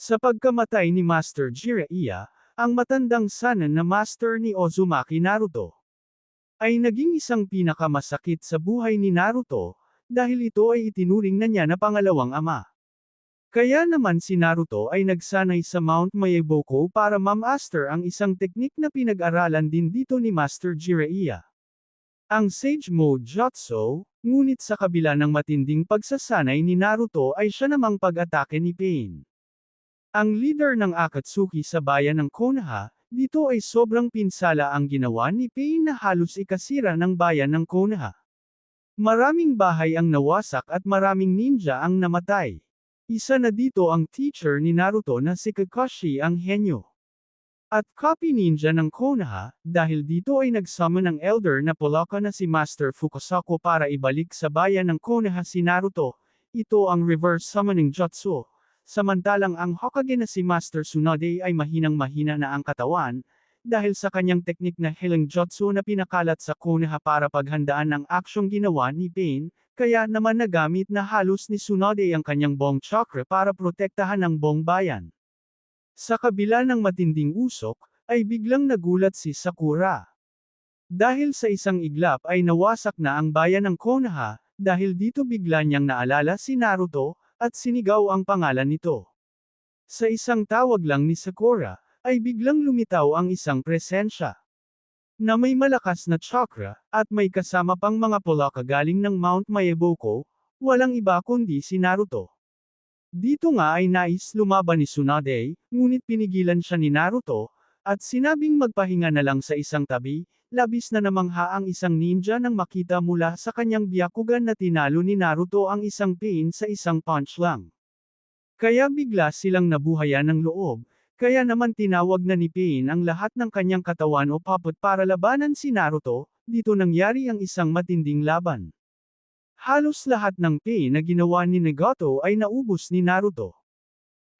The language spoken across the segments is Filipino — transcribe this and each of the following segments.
Sa pagkamatay ni Master Jiraiya, ang matandang sanan na master ni Uzumaki Naruto ay naging isang pinakamasakit sa buhay ni Naruto, dahil ito ay itinuring na niya na pangalawang ama. Kaya naman si Naruto ay nagsanay sa Mount Mayaboko para ma-master ang isang teknik na pinag-aralan din dito ni Master Jiraiya. Ang Sage Mode Jutsu, ngunit sa kabila ng matinding pagsasanay ni Naruto ay siya namang pag-atake ni Pain. Ang leader ng Akatsuki sa bayan ng Konoha, dito ay sobrang pinsala ang ginawa ni Pain na halos ikasira ng bayan ng Konoha. Maraming bahay ang nawasak at maraming ninja ang namatay. Isa na dito ang teacher ni Naruto na si Kakashi ang henyo. At copy ninja ng Konoha, dahil dito ay nagsummon ng elder na Polaka na si Master Fukusako para ibalik sa bayan ng Konoha si Naruto, ito ang reverse summoning jutsu, samantalang ang Hokage na si Master Tsunade ay mahinang-mahina na ang katawan, dahil sa kanyang teknik na healing jutsu na pinakalat sa Konoha para paghandaan ang aksyong ginawa ni Pain, kaya naman nagamit na halos ni Tsunade ang kanyang bong chakra para protektahan ang buong bayan. Sa kabila ng matinding usok, ay biglang nagulat si Sakura. Dahil sa isang iglap ay nawasak na ang bayan ng Konoha, dahil dito bigla niyang naalala si Naruto, at sinigaw ang pangalan nito. Sa isang tawag lang ni Sakura, ay biglang lumitaw ang isang presensya. Na may malakas na chakra, at may kasama pang mga polaka galing ng Mount Mayaboko, walang iba kundi si Naruto. Dito nga ay nais lumaban ni Tsunade, ngunit pinigilan siya ni Naruto, at sinabing magpahinga na lang sa isang tabi, labis na namangha ang isang ninja nang makita mula sa kanyang Byakugan na tinalo ni Naruto ang isang pain sa isang punch lang. Kaya bigla silang nabuhayan ng loob, kaya naman tinawag na ni Pain ang lahat ng kanyang katawan o puppet para labanan si Naruto, dito nangyari ang isang matinding laban. Halos lahat ng pain na ginawa ni Nagato ay naubos ni Naruto.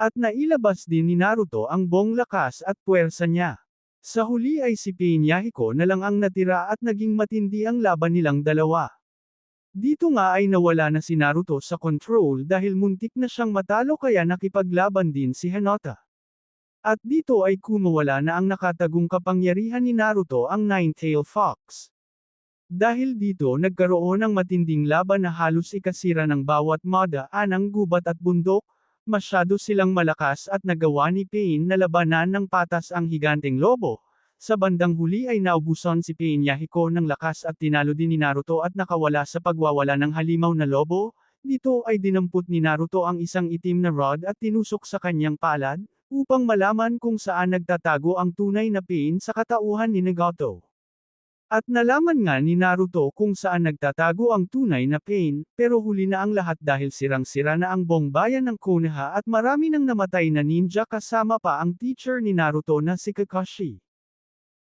At nailabas din ni Naruto ang buong lakas at puwersa niya. Sa huli ay si Pain Yahiko na lang ang natira at naging matindi ang laban nilang dalawa. Dito nga ay nawala na si Naruto sa control dahil muntik na siyang matalo kaya nakipaglaban din si Hinata. At dito ay kumawala na ang nakatagong kapangyarihan ni Naruto ang Nine-Tail Fox. Dahil dito nagkaroon ng matinding laban na halos ikasira ng bawat moda anang gubat at bundok, masyado silang malakas at nagawa ni Pain na labanan ng patas ang higanteng lobo. Sa bandang huli ay naubusan si Pain Yahiko ng lakas at tinalo din ni Naruto at nakawala sa pagwawala ng halimaw na lobo, dito ay dinampot ni Naruto ang isang itim na rod at tinusok sa kanyang palad, upang malaman kung saan nagtatago ang tunay na Pain sa katauhan ni Nagato. At nalaman nga ni Naruto kung saan nagtatago ang tunay na pain, pero huli na ang lahat dahil sirang-sira na ang buong bayan ng Konoha at marami nang namatay na ninja kasama pa ang teacher ni Naruto na si Kakashi.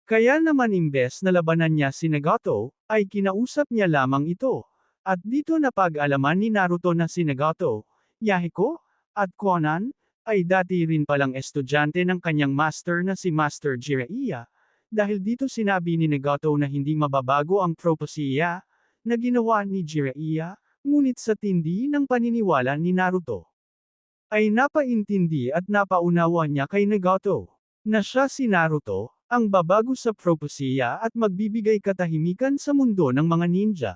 Kaya naman imbes na labanan niya si Nagato, ay kinausap niya lamang ito. At dito napag-alaman ni Naruto na si Nagato, Yahiko, at Konan, ay dati rin palang estudyante ng kanyang master na si Master Jiraiya, dahil dito sinabi ni Nagato na hindi mababago ang propesya na ginawa ni Jiraiya, ngunit sa tindi ng paniniwala ni Naruto. Ay napaintindi at napaunawa niya kay Nagato, na siya si Naruto, ang babago sa propesya at magbibigay katahimikan sa mundo ng mga ninja.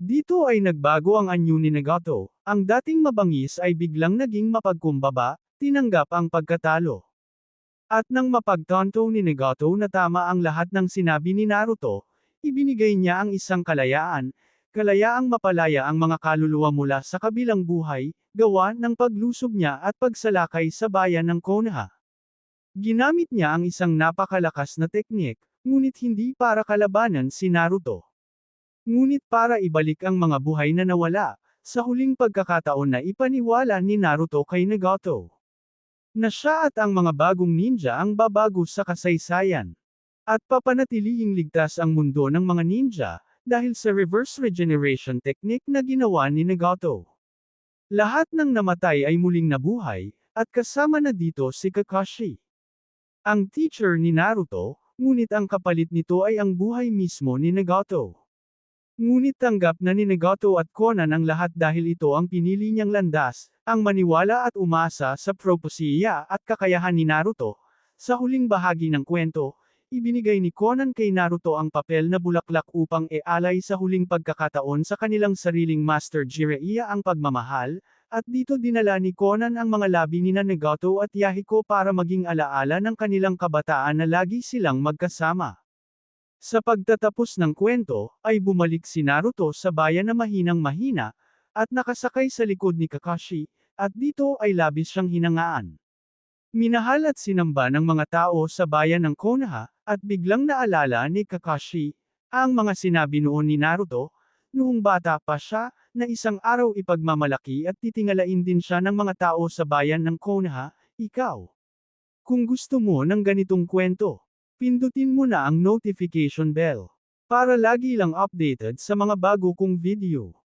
Dito ay nagbago ang anyo ni Nagato, ang dating mabangis ay biglang naging mapagkumbaba, tinanggap ang pagkatalo. At nang mapagtanto ni Nagato na tama ang lahat ng sinabi ni Naruto, ibinigay niya ang isang kalayaan, kalayaang mapalaya ang mga kaluluwa mula sa kabilang buhay, gawa ng paglusob niya at pagsalakay sa bayan ng Konoha. Ginamit niya ang isang napakalakas na teknik, ngunit hindi para kalabanan si Naruto. Ngunit para ibalik ang mga buhay na nawala, sa huling pagkakataon na ipaniwala ni Naruto kay Nagato na siya at ang mga bagong ninja ang babago sa kasaysayan. At papanatiling ligtas ang mundo ng mga ninja, dahil sa reverse regeneration technique na ginawa ni Nagato. Lahat ng namatay ay muling nabuhay, at kasama na dito si Kakashi. Ang teacher ni Naruto, ngunit ang kapalit nito ay ang buhay mismo ni Nagato. Ngunit tanggap na ni Nagato at Conan ang lahat dahil ito ang pinili niyang landas, ang maniwala at umasa sa propesiya at kakayahan ni Naruto. Sa huling bahagi ng kwento, ibinigay ni Conan kay Naruto ang papel na bulaklak upang e-alay sa huling pagkakataon sa kanilang sariling Master Jiraiya ang pagmamahal, at dito dinala ni Conan ang mga labi ni Nagato at Yahiko para maging alaala ng kanilang kabataan na lagi silang magkasama. Sa pagtatapos ng kwento, ay bumalik si Naruto sa bayan na mahinang mahina, at nakasakay sa likod ni Kakashi, at dito ay labis siyang hinangaan. Minahal at sinamba ng mga tao sa bayan ng Konoha, at biglang naalala ni Kakashi, ang mga sinabi noon ni Naruto, noong bata pa siya, na isang araw ipagmamalaki at titingalain din siya ng mga tao sa bayan ng Konoha, ikaw. Kung gusto mo ng ganitong kwento, pindutin mo na ang notification bell, para lagi lang updated sa mga bago kong video.